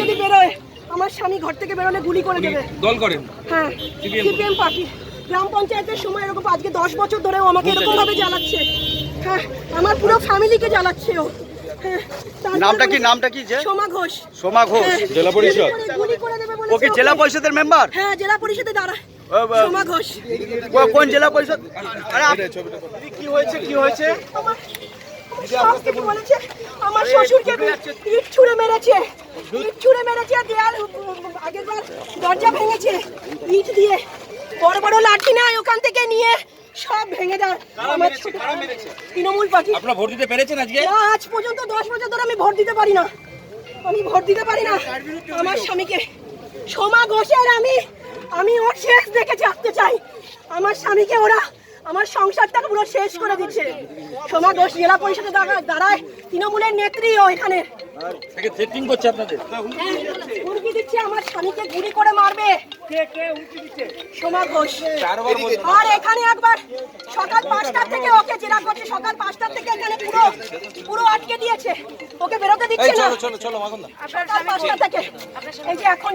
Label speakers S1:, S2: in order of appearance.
S1: যদি বেরোয়। আমার স্বামী ঘর থেকে বেরোলে গুলি করে দেবে।
S2: দল করেন?
S1: হ্যাঁ সিপিএম পার্টি। গ্রাম পঞ্চায়েতের সময় এরকম আজকে দশ বছর ধরে ও আমাকে এরকম ভাবে জ্বালাচ্ছে। হ্যাঁ আমার পুরো ফ্যামিলিকে জ্বালাচ্ছে ও। হ্যাঁ,
S3: নামটা কি? নামটা কি যে?
S1: সোমা ঘোষ।
S3: সোমা ঘোষ।
S1: হ্যাঁ,
S2: জেলা পরিষদ?
S3: ও কি জেলা পরিষদের মেম্বার?
S1: হ্যাঁ জেলা পরিষদে দাঁড়ায়
S3: ও, ও,
S1: সোমা ঘোষ।
S3: কোন জেলা পরিষদ? আরে কি হয়েছে কি হয়েছে?
S1: আমার বলেছে। আমার শ্বশুরকে ইট ছুঁড়ে মেরেছে। ইট ছুঁড়ে মেরেছে দেয়াল আগের বার দরজা ভেঙেছে। ইট দিয়ে বড় বড় লাঠি নেয় ওখান থেকে নিয়ে সব ভেঙে দেয় আমার ছোট তৃণমূল পার্টি।
S2: আপনারা ভোট দিতে পেরেছেন আজকে?
S1: না, আজ পর্যন্ত দশ বছর ধরে আমি ভোট দিতে পারি না। আমি ভোট দিতে পারি না। আমার স্বামীকে সোমা ঘোষের আমি আমি ওর শেষ দেখে থাকতে চাই। আমার স্বামীকে ওরা আমার সংসারটাকে পুরো শেষ করে দিচ্ছে। সোমা ঘোষ জেলা পরিষদে দাঁড়ায় তৃণমূলের নেত্রী ও এখানে হ্যাঁ, হুমকি দিচ্ছে আমার স্বামীকে গুলি করে মারবে। সোমা ঘোষ। আর এখানে একবার সকাল পাঁচটার থেকে ওকে জেরা করছে। সকাল পাঁচটার থেকে এখানে পুরো পুরো আটকে দিয়েছে। ওকে বেরোতে দিচ্ছে না। সকাল পাঁচটা থেকে। এই যে এখন